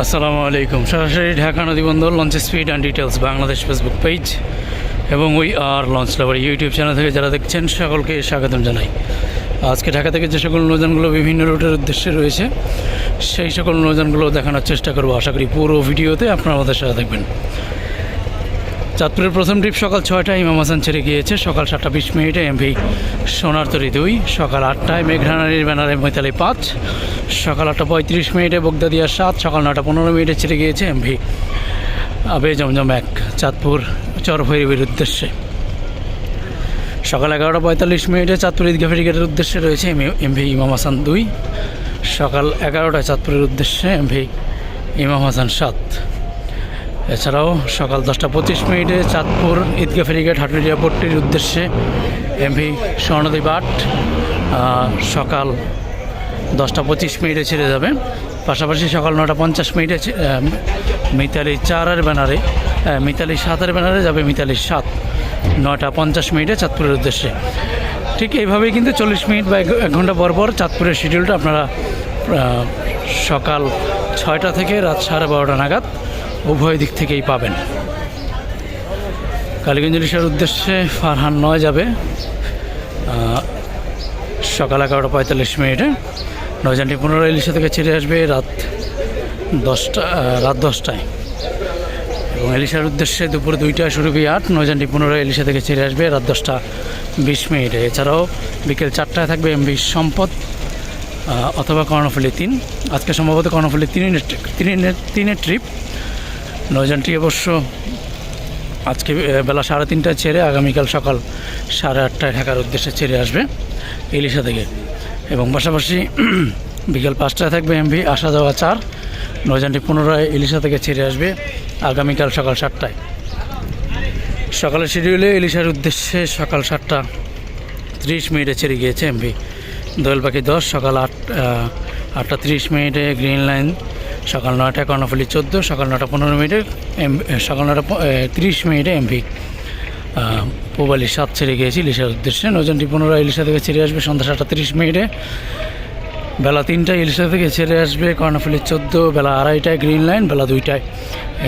আসসালামু আলাইকুম। সরাসরি ঢাকা নদী বন্দর launch speed and details Bangladesh Facebook page এবং ওই আর লঞ্চ লাভার ইউটিউব চ্যানেল থেকে যারা দেখছেন, সকলকে স্বাগতম জানাই। আজকে ঢাকা থেকে যে সকল নৌজানগুলো বিভিন্ন রুটের উদ্দেশ্যে রয়েছে, সেই সকল নৌজানগুলো দেখানোর চেষ্টা করব। আশা করি পুরো ভিডিওতে আপনারা আমাদের সাথে দেখবেন চাঁদপুরের প্রথম ট্রিপ সকাল ছয়টায় ইমাম হাসান ছেড়ে গিয়েছে। সকাল সাতটা বিশ মিনিটে এমভি সোনার তরি দুই, সকাল আটটায় মেঘরানারির ব্যানারে মৈতালি পাঁচ, সকাল আটটা পঁয়ত্রিশ মিনিটে বগদাদিয়া সাত, সকাল নটা পনেরো মিনিটে ছেড়ে গিয়েছে এমভি আবে জমজম এক, চাঁদপুর চরভৈরবীর উদ্দেশ্যে। সকাল এগারোটা পঁয়তাল্লিশ মিনিটে চাঁদপুর ঈদগাহ ফেরিঘাটের উদ্দেশ্যে রয়েছে এমভি ইমাম হাসান দুই। সকাল এগারোটায় চাঁদপুরের উদ্দেশ্যে এমভি ইমাম হাসান সাত। এছাড়াও সকাল দশটা পঁচিশ মিনিটে চাঁদপুর ঈদগাহ ফেরিঘাট হাটুরিয়া পট্টির উদ্দেশ্যে এমভি স্বর্ণদ্বীপ আট আহ, সকাল দশটা পঁচিশ মিনিটে ছেড়ে যাবে। পাশাপাশি সকাল নটা পঞ্চাশ মিনিটে মিতালি চারের ব্যানারে মিতালি সাতের ব্যানারে যাবে মিতালি সাত। নটা পঞ্চাশ মিনিটে চাঁদপুরের উদ্দেশ্যে। ঠিক এইভাবেই কিন্তু চল্লিশ মিনিট বা এক ঘণ্টা পর পর চাঁদপুরের শিডিউলটা আপনারা সকাল ছয়টা থেকে রাত সাড়ে বারোটা নাগাদ উভয় দিক থেকেই পাবেন। কালীগঞ্জ ইলিশের উদ্দেশ্যে ফারহান নয় যাবে সকাল এগারোটা পঁয়তাল্লিশ মিনিটে। নয়জানটি পনেরো ইলিশা থেকে ছেড়ে আসবে রাত দশটা রাত দশটায়। এবং এলিশার উদ্দেশ্যে দুপুর দুইটায় শুরু হবে আট, নয়জানটি পনেরো এলিশা থেকে ছেড়ে আসবে রাত দশটা বিশ মিনিটে। এছাড়াও বিকেল চারটায় থাকবে এমবি সম্পদ অথবা কর্ণফুলি তিন। আজকে সম্ভবত কর্ণফুলি তিনের তিনের তিনের ট্রিপ। নয়জনটি অবশ্য আজকে বেলা সাড়ে তিনটায় ছেড়ে আগামীকাল সকাল সাড়ে আটটায় ঢাকার উদ্দেশ্যে ছেড়ে আসবে ইলিশা থেকে। এবং পাশাপাশি বিকেল পাঁচটায় থাকবে এমভি আসা যাওয়া চার। নয়জনটি পুনরায় ইলিশা থেকে ছেড়ে আসবে আগামীকাল সকাল সাতটায়। সকালের শিডিউলে ইলিশার উদ্দেশ্যে সকাল সাতটা ত্রিশ মিনিটে ছেড়ে গিয়েছে এমভি। দোয়েল পাখি দশ, সকাল আট আটটা ত্রিশ মিনিটে গ্রিন লাইন সকাল নয়টায় কর্ণফুলি চোদ্দ, সকাল নটা পনেরো মিনিটে এম সকাল নটা তিরিশ মিনিটে এমভি। পোবালি সাত ছেড়ে গিয়েছি ইলিশার উদ্দেশ্যে। নজনটি পুনরায় ইলিশা থেকে ছেড়ে আসবে সন্ধ্যা সাতটা তিরিশ মিনিটে। বেলা তিনটায় ইলিশা থেকে ছেড়ে আসবে কর্ণফুলি চোদ্দ, বেলা আড়াইটায় গ্রিন লাইন, বেলা দুইটায়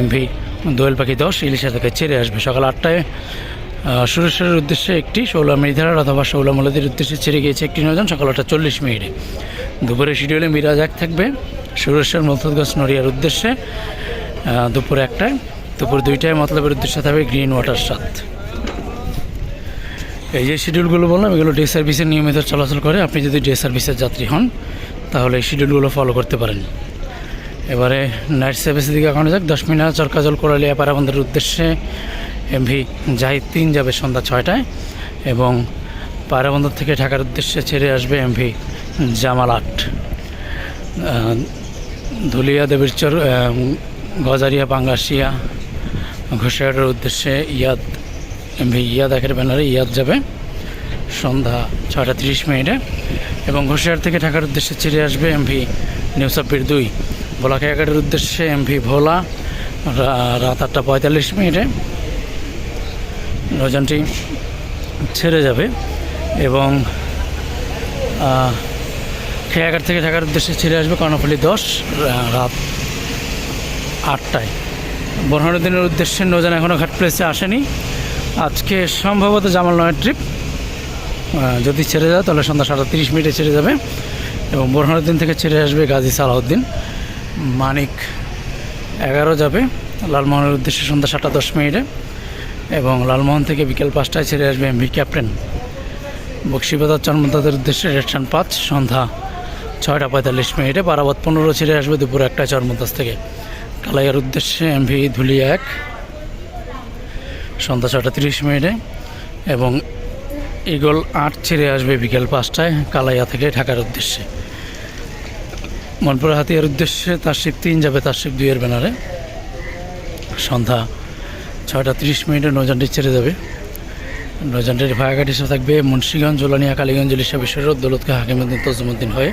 এমভি। দোয়েল পাখি দশ, ইলিশা থেকে ছেড়ে আসবে সকাল আটটায়। সুরেশ্বরের উদ্দেশ্যে একটি ষোলো মৃধারার অথবা ষোলো মলদের উদ্দেশ্যে ছেড়ে গিয়েছে একটি নজন সকাল আটটা চল্লিশ মিনিটে। দুপুরে শিডিউলে মিরাজ এক থাকবে সুরেশ্বর মথুরগঞ্জ নড়িয়ার উদ্দেশ্যে দুপুর একটায়। দুপুর দুইটায় মতলবের উদ্দেশ্যে থাকবে গ্রিন ওয়াটার সাত। এই যে শিডিউলগুলো বললাম, এগুলো ডে সার্ভিসের নিয়মিত চলাচল করে। আপনি যদি ডে সার্ভিসের যাত্রী হন, তাহলে এই শিডিউলগুলো ফলো করতে পারেন। এবারে নাইট সার্ভিসের দিকে আগানো যাক। দশ মিনিট চরকাজল কোরালিয়া পারাবন্ধের উদ্দেশ্যে এমভি জাহিদ তিন যাবে সন্ধ্যা ছয়টায় এবং পায়রাবন্দর থেকে ঢাকার উদ্দেশ্যে ছেড়ে আসবে এমভি জামাল আট ধুলিয়া দেবীরচর গজারিয়া পাঙ্গাসিয়া ঘোষাহাটের উদ্দেশ্যে ইয়াদ ইয়াদ একের ব্যানারে ইয়াদ যাবে সন্ধ্যা ছয়টা তিরিশ মিনিটে এবং ঘোষিয়ার থেকে ঢাকার উদ্দেশ্যে ছেড়ে আসবে এমভি নিউ সাব্বির দুই ভোলাখাঘাটের উদ্দেশ্যে এমভি ভোলা রাত আটটা পঁয়তাল্লিশ মিনিটে নৌযানটি ছেড়ে যাবে এবং খেয়াঘাট থেকে ঢাকার উদ্দেশ্যে ছেড়ে আসবে কর্ণফুলি দশ রাত আটটায়। বোরহানুদ্দিনের উদ্দেশ্যে নৌযান এখনও ঘাট প্লেসে আসেনি। আজকে সম্ভবত জামাল নয়ের ট্রিপ যদি ছেড়ে যায় তাহলে সন্ধ্যা সাতটা তিরিশ মিনিটে ছেড়ে যাবে। এবং বোরহানুদ্দিন থেকে ছেড়ে আসবে গাজী সালাউদ্দিন। মানিক এগারো যাবে লালমোহনের উদ্দেশ্যে সন্ধ্যা সাতটা দশ মিনিটে। এবং লালমোহন থেকে বিকেল পাঁচটায় ছেড়ে আসবে এমভি ক্যাপ্টেন। বক্সিবাজার চরমন্তাদের উদ্দেশ্যে রেস্টান পাঁচ, সন্ধ্যা ছয়টা পঁয়তাল্লিশ মিনিটে পারাবাদ পনেরো ছেড়ে আসবে দুপুর একটায় চরমন্তাজ থেকে। কালাইয়ার উদ্দেশ্যে এমভি ধুলি এক, সন্ধ্যা ছটা তিরিশ মিনিটে এবং ইগল আট ছেড়ে আসবে বিকেল পাঁচটায় কালাইয়া থেকে ঢাকার উদ্দেশ্যে। মনপুরা হাতিয়ার উদ্দেশ্যে তার শিব তিন যাবে তার শিব দুইয়ের ব্যানারে। সন্ধ্যা ছয়টা তিরিশ মিনিটে নৌজানটি ছেড়ে যাবে। নৌজানটির ভায়াঘাট হিসেবে থাকবে মুন্সীগঞ্জ, জোলানিয়া, কালীগঞ্জ ইলিশা বিশ্বরোড দৌলতকে হাকিমুদ্দিন, তজমুদ্দিন হয়ে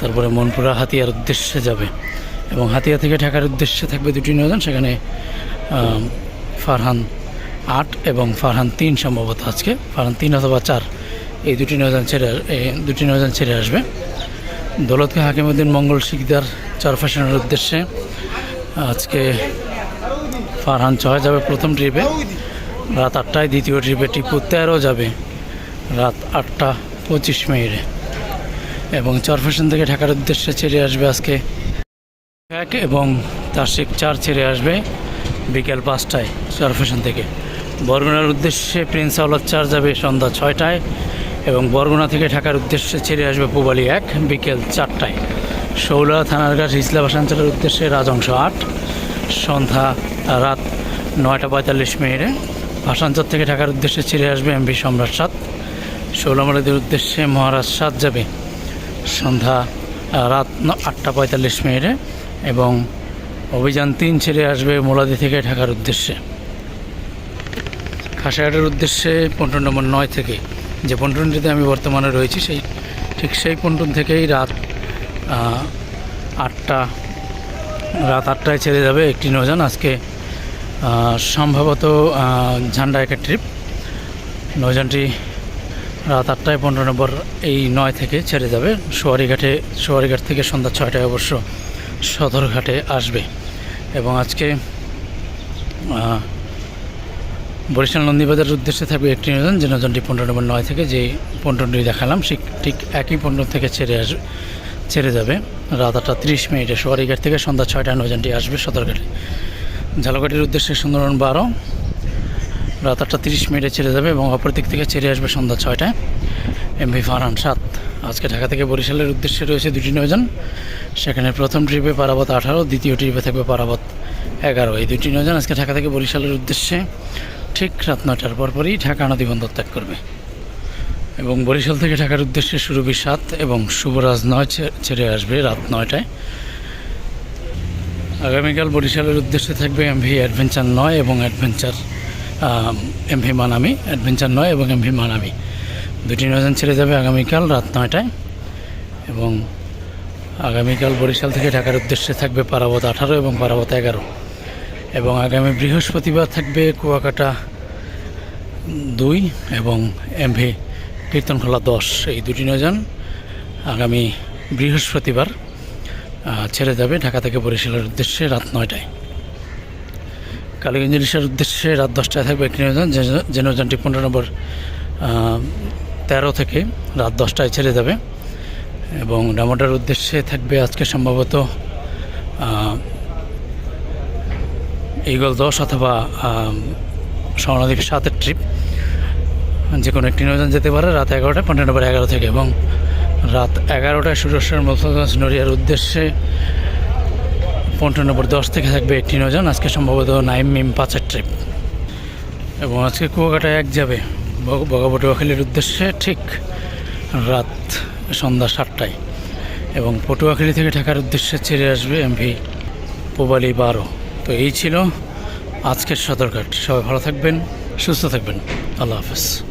তারপরে মনপুরা হাতিয়ার উদ্দেশ্যে যাবে এবং হাতিয়া থেকে ঢাকার উদ্দেশ্যে থাকবে দুটি নৌযান সেখানে ফারহান আট এবং ফারহান তিন সম্ভবত আজকে। ফারহান তিন অথবা চার, এই দুটি নৌযান ছেড়ে এই দুটি নৌযান ছেড়ে আসবে। দৌলতকে হাকিমুদ্দিন মঙ্গল শিকদার চরফ্যাশনের উদ্দেশ্যে আজকে ফারহান ছয় যাবে প্রথম ট্রিপে। রাত আটটায় দ্বিতীয় ট্রিপে টিপু তেরো যাবে। রাত আটটা পঁচিশ মিনিটে। এবং চরফ্যাশন থেকে ঢাকার উদ্দেশ্যে ছেড়ে আসবে আজকে এক এবং তার্শিক চার ছেড়ে আসবে বিকেল পাঁচটায় চরফ্যাশন থেকে। বরগুনার উদ্দেশ্যে প্রিন্স আওলাদ চার যাবে সন্ধ্যা ছয়টায় এবং বরগুনা থেকে ঢাকার উদ্দেশ্যে ছেড়ে আসবে পুবালি এক বিকেল চারটায়। শৌলা থানার থানারঘাট ইসলা ভাষাঞ্চলের উদ্দেশ্যে রাজংশ আট। সন্ধ্যা রাত নয়টা পঁয়তাল্লিশ মিনিটে ভাষাঞ্চল থেকে ঢাকার উদ্দেশ্যে ছেড়ে আসবে এমভি সম্রাট সাত। শৌলামালাদের উদ্দেশ্যে মহারাজ সাত যাবে। সন্ধ্যা রাত আটটা পঁয়তাল্লিশ মিনিটে এবং অভিযান তিন ছেড়ে আসবে মোলাদি থেকে ঢাকার উদ্দেশ্যে। খাসাঘাটের উদ্দেশ্যে পন্টন নম্বর নয় থেকে যে পন্টনটিতে আমি বর্তমানে রয়েছি, সেই ঠিক সেই পন্টন থেকেই রাত আটটা, রাত আটটায় ছেড়ে যাবে একটি নৌযান। আজকে সম্ভবত ঝান্ডা একের ট্রিপ। নৌযানটি রাত আটটায় পনেরো নম্বর এই নয় থেকে ছেড়ে যাবে। সোয়ারিঘাটে, সোয়ারিঘাট থেকে সন্ধ্যা ছয়টায় অবশ্য সদরঘাটে আসবে। এবং আজকে বরিশাল নন্দীবাজারের উদ্দেশ্যে থাকবে একটি নৌযান যে নজনটি পনেরো নম্বর নয় থেকে যে পন্টনটি দেখালাম, সে ঠিক একই পন্টন থেকে ছেড়ে আসবে ছেড়ে যাবে। রাত আটটা তিরিশ মিনিটে সোয়ারিঘাট থেকে সন্ধ্যা ছয়টায় নজনটি আসবে সদরঘাটে। ঝালকাঠির উদ্দেশ্যে সুন্দরবন বারো রাত আটটা তিরিশ মিনিটে ছেড়ে যাবে এবং অপর দিক থেকে ছেড়ে আসবে সন্ধ্যা ছয়টায়। এমভি ফারহান, সাত। আজকে ঢাকা থেকে বরিশালের উদ্দেশ্যে রয়েছে দুটি নৌযান সেখানে প্রথম ট্রিপে পারাবত আঠারো, দ্বিতীয় ট্রিপে থাকবে পারাবত এগারো। এই দুটি নৌযান আজকে ঢাকা থেকে বরিশালের উদ্দেশ্যে ঠিক রাত নয়টার পরপরই ঢাকা নদী বন্দর ত্যাগ করবে। এবং বরিশাল থেকে ঢাকার উদ্দেশ্যে সুরভি সাত এবং শুভরাজ নয় ছেড়ে আসবে রাত নয়টায়। আগামীকাল বরিশালের উদ্দেশ্যে থাকবে এমভি অ্যাডভেঞ্চার নয় এবং অ্যাডভেঞ্চার এমভি মানামি অ্যাডভেঞ্চার নয় এবং এমভি মানামি দুটি নৌযান ছেড়ে যাবে আগামীকাল রাত নয়টায় এবং আগামীকাল বরিশাল থেকে ঢাকার উদ্দেশ্যে থাকবে পারাবত আঠারো এবং পারাবত এগারো। এবং আগামী বৃহস্পতিবার থাকবে কুয়াকাটা দুই এবং এমভি কীর্তনখোলা দশ। এই দুটি নৌযান আগামী বৃহস্পতিবার ছেড়ে যাবে ঢাকা থেকে বরিশালের উদ্দেশ্যে রাত নয়টায়। কালীগঞ্জ ইলিশের উদ্দেশ্যে রাত দশটায় থাকবে একটি নৌযান যে- নৌযানটি পনেরো নম্বর তেরো থেকে রাত দশটায় ছেড়ে যাবে। এবং ডামোডার উদ্দেশ্যে থাকবে আজকে সম্ভবত ইগল দশ অথবা স্বর্ণদ্বীপ সাতের ট্রিপ। যে কোনো একটি নৌযান যেতে পারে রাত এগারোটায়, পনেরো নম্বর এগারো থেকে। এবং রাত এগারোটায় সুরেশ্বর মফলগঞ্জ নড়িয়ার উদ্দেশ্যে পনেরো নম্বর দশ থেকে থাকবে একটি নৌযান আজকে সম্ভবত নাইম মিম পাঁচের ট্রিপ এবং আজকে কুয়াকাটায় এক যাবে, বগ- বগাপটুয়াখালীর উদ্দেশ্যে ঠিক রাত সন্ধ্যা সাতটায়। এবং পটুয়াখালী থেকে ঢাকার উদ্দেশ্যে ছেড়ে আসবে এমভি পোবালি বারো। তো এই ছিল আজকের সদরঘাট সবাই ভালো থাকবেন, সুস্থ থাকবেন। আল্লাহ হাফেজ।